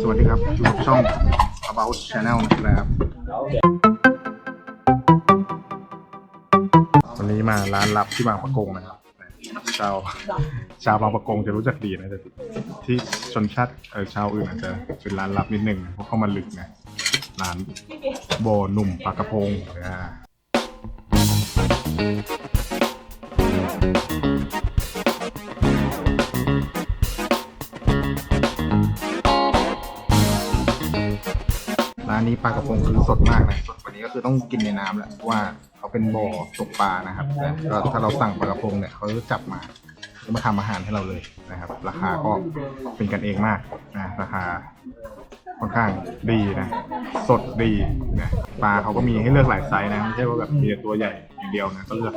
สวัสดีครับอยู่กับช่อง about channel นะครับ วันนี้มาร้านลับที่บางประกงนะครับชาวชาวบางประกงจะรู้จักดีนะแต่ที่ชนชาติเออชาวอื่นอาจจะเป็นร้านลับนิดหนึ่งเพราะเข้ามาลึกนะร้านโบหนุ่มปลากระพงอ่า ร้านนี้ปลากระพงคือสดมากนะสดว่านี้ก็คือต้องกินในน้ำแหละเพราะว่าเขาเป็นบ่อตกปลานะครับนะก็ถ้าเราสั่งปลากระพงเนี่ยเขาจะจับมาแล้วมาทำอาหารให้เราเลยนะครับ ราคาก็เป็นกันเองมากนะราคาค่อนข้างดีนะ สดดีนะปลาเขาก็มีให้เลือกหลายไซส์นะไม่ใช่ว่าแบบมีแต่ตัวใหญ่อย่างเดียวนะก็เลือก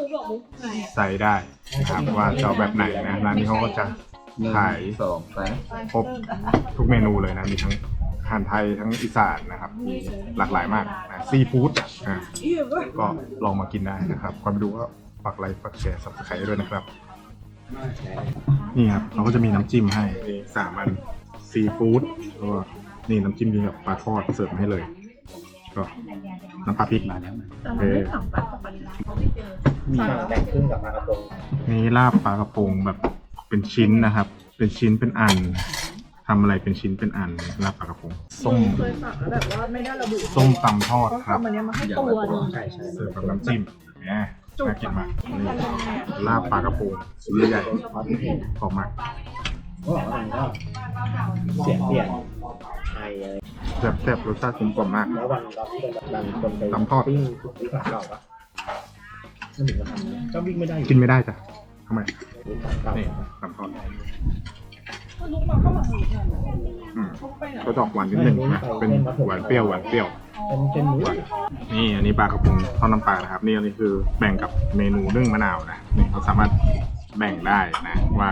ไซส์ได้นะครับว่าจะแบบไหนนะร้านนี้เขาก็จะขายสองสามครบทุกเมนูเลยนะมีทั้ง อาหารไทยทั้งอีสานนะครับมีหลากหลายมากนะซีฟู้ดอะก็ลองมากินได้นะครับความดูก็ฝากไลค์ฝากแชร์สับสไครต์ด้วยนะครับ นี่ครับเราก็จะมีน้ำจิ้มให้นี่สามอันซีฟู้ดแล้วก็นี่น้ำจิ้มกินกับปลาทอดเสิร์ฟมาให้เลย ก็น้ำปลาพริกมาแล้วนะโอเคมีแบ่งครึ่งกับปลากระพงนี่ลาบปลากระพงแบบเป็นชิ้นนะครับ เป็นชิ้นเป็นอัน ทำอะไรเป็นชิ้นเป็นอันลาบปลากระพงส้มเคยสั่งแล้วแบบว่าไม่ได้ระบุส้มตำทอดเขาครับทำอันเนี้ยมาให้ตัวหนึง ใช่ใช่เสิร์ฟกับน้ำจิ้มเนี่ยน่ากินมากนี่ลาบปลากระพงชิ้นใหญ่ๆหอมมากก็บอกว่ามันก็เสียงเปลี่ยนไทยอะไรแซ่บๆรสชาติกลมกล่อมมาก แล้ววันตอนที่เราดันคนไปตำทอด ปิ้งปิ้งเก่าปะไม่ถึงมาทำก็วิ่งไม่ได้อยู่กินไม่ได้จ้ะทำไมเก่านี่ตำทอด ลูกมาเข้ามาคุยกันอืมก็จะออกหวานนิดหนึ่งนะเป็นหวานเปรี้ยวหวานเปรี้ยว เป็นเป็นหมู นี่อันนี้ปลากระพงทอดน้ำปลานะครับ นี่อันนี้คือแบ่งกับเมนูนึ่งมะนาวนะนี่เราสามารถแบ่งได้นะว่า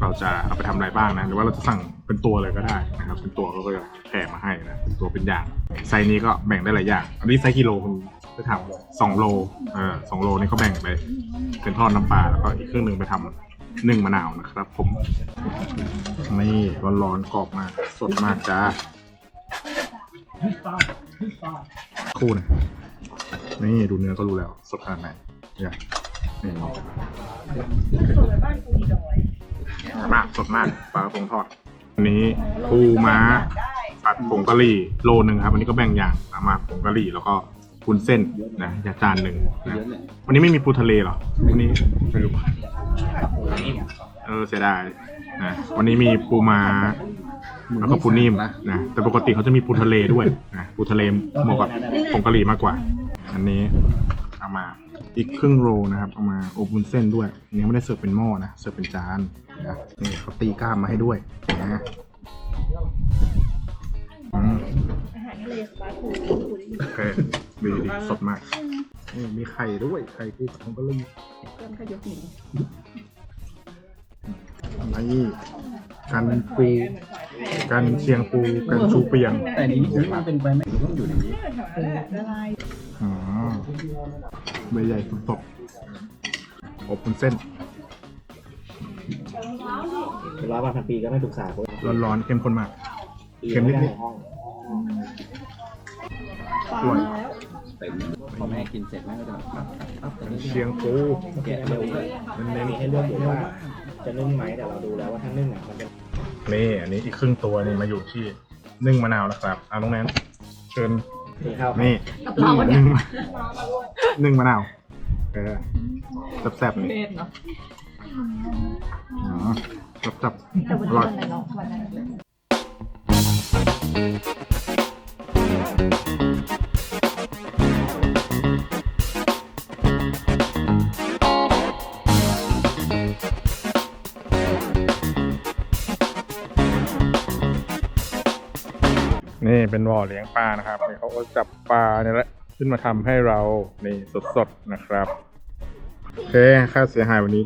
เราจะเอาไปทำอะไรบ้างนะหรือว่าเราจะสั่งเป็นตัวเลยก็ได้นะครับ เป็นตัวเขาก็จะแถมมาให้นะเป็นตัวเป็นอย่างไซส์นี้ก็แบ่งได้หลายอย่าง อันนี้ไซส์กิโลคุณจะทำสองโลเออสองโลนี่เขาแบ่งไปเป็นทอดน้ำปลาแล้วก็อีกครึ่งหนึ่งไปทำ นึ่งมะนาวนะครับผม นี่ร้อนๆกรอบมาก สดมากจ้าคู่นะนี่ดูเนื้อก็รู้แล้วสดขนาดไหนเนี่ยนี่ส่วนบ้านกูมีดอยมากสดมากปลากระพงทอดอันนี้ปูม้าผัดผงกะหรี่โลหนึ่งครับวันนี้ก็แบ่งอย่างมาผงกะหรี่แล้วก็คุนเส้นนะจานหนึ่งนะวันนี้ไม่มีปูทะเลเหรอวันนี้ไม่รู้ เออเสียดายนะวันนี้มีปูมาแล้วก็ปูนิ่มนะแต่ปกติเขาจะมีปูทะเลด้วยนะปูทะเลเหมาะกับผงกะหรี่มากกว่า อันนี้เอามาอีกครึ่งโลนะครับเอามาอบวุ้นเส้นด้วยอันนี้ไม่ได้เสิร์ฟเป็นหม้อนะเสิร์ฟเป็นจานนะนี่เขาตีกล้ามมาให้ด้วยนะอืมอาหารทะเลสปาทูกูได้ยินโอเคดีดีสดมาก นี่มีไข่ด้วย ไข่ปูกับผงกะหรี่เพื่อนขยกหนีนี่กันปูกันเชียงปูกันชูเปียง แต่นี้มันเป็นไปไม่ต้องอยู่ในนี้แถวนั้นแหละละลายอ๋อใบใหญ่สุดๆอบวุ้นเส้นเป็นร้อยวันพันปีก็ไม่ถูกสาบร้อนๆ เข้มข้นมากเค็มนิดๆห้องปลาด้วยแล้ว เต็มพอแม่กินเสร็จแม่ก็จะแบบปั๊บแต่นี่เชียงปูแกะเร็วเลยมันมีให้เลือกอยู่ว่าจะนึ่งไหมแต่เราดูแล้วว่าถ้านึ่งอะมันจะนี่อันนี้อีกครึ่งตัวนี่มาอยู่ที่นึ่งมะนาวนะครับเอาตรงนั้นเชิญมีข้าวนี่นึ่งนึ่งมะนาวเออแซ่บๆนี่เมตรเนาะอ๋อแซ่บแต่วันๆอนี้ร่อย นี่เป็นบ่อเลี้ยงปลานะครับนี่เขาก็จับปลาเนี่ยแหละขึ้นมาทำให้เรานี่สดๆนะครับโอเคค่าเสียหายวันนี้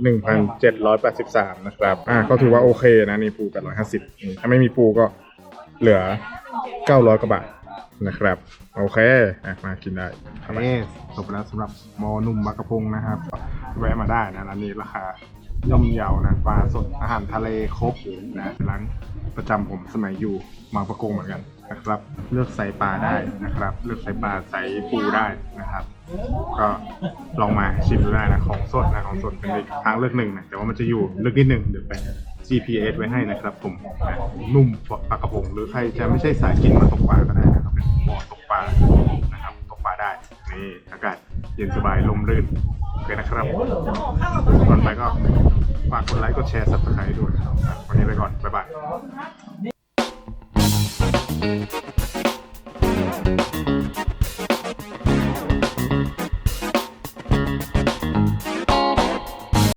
1,783 นะครับ อ่าก็ถือว่าโอเคนะนี่ปู850นี่ถ้าไม่มีปูก็เหลือ 900กว่าบาทนะครับ โอเคอะมากินได้นี่จบแล้วสำหรับมอนุ่มบากระพงนะครับ แวะมาได้นะร้านนี้ราคา ย่อมเยาวนะปลาสดอาหารทะเลครบนะร้านประจำผมสมัยอยู่บางประกงเหมือนกันนะครับ เลือกไซส์ปลาได้นะครับ เลือกไซส์ปลาไซส์ปูได้นะครับ ก็ลองมาชิมดูได้นะของสดนะของสดเป็นอีกทางเลือกหนึ่งนะแต่ว่ามันจะอยู่ลึกนิดหนึ่งเดี๋ยวไป GPS ไว้ให้นะครับ ผมนะนุ่มปลากระพงหรือใครจะไม่ใช่สายกินมาตกปลาก็ได้นะครับเป็นบ่อตกปลานะครับตกปลาได้นี่อากาศเย็นสบายลมรื่น อเคนะครับก่อนไปก็ฝากกดไลค์กดแชร์ subscribe ด้วยนะครับวันนี้ไปก่อน บ๊ายบาย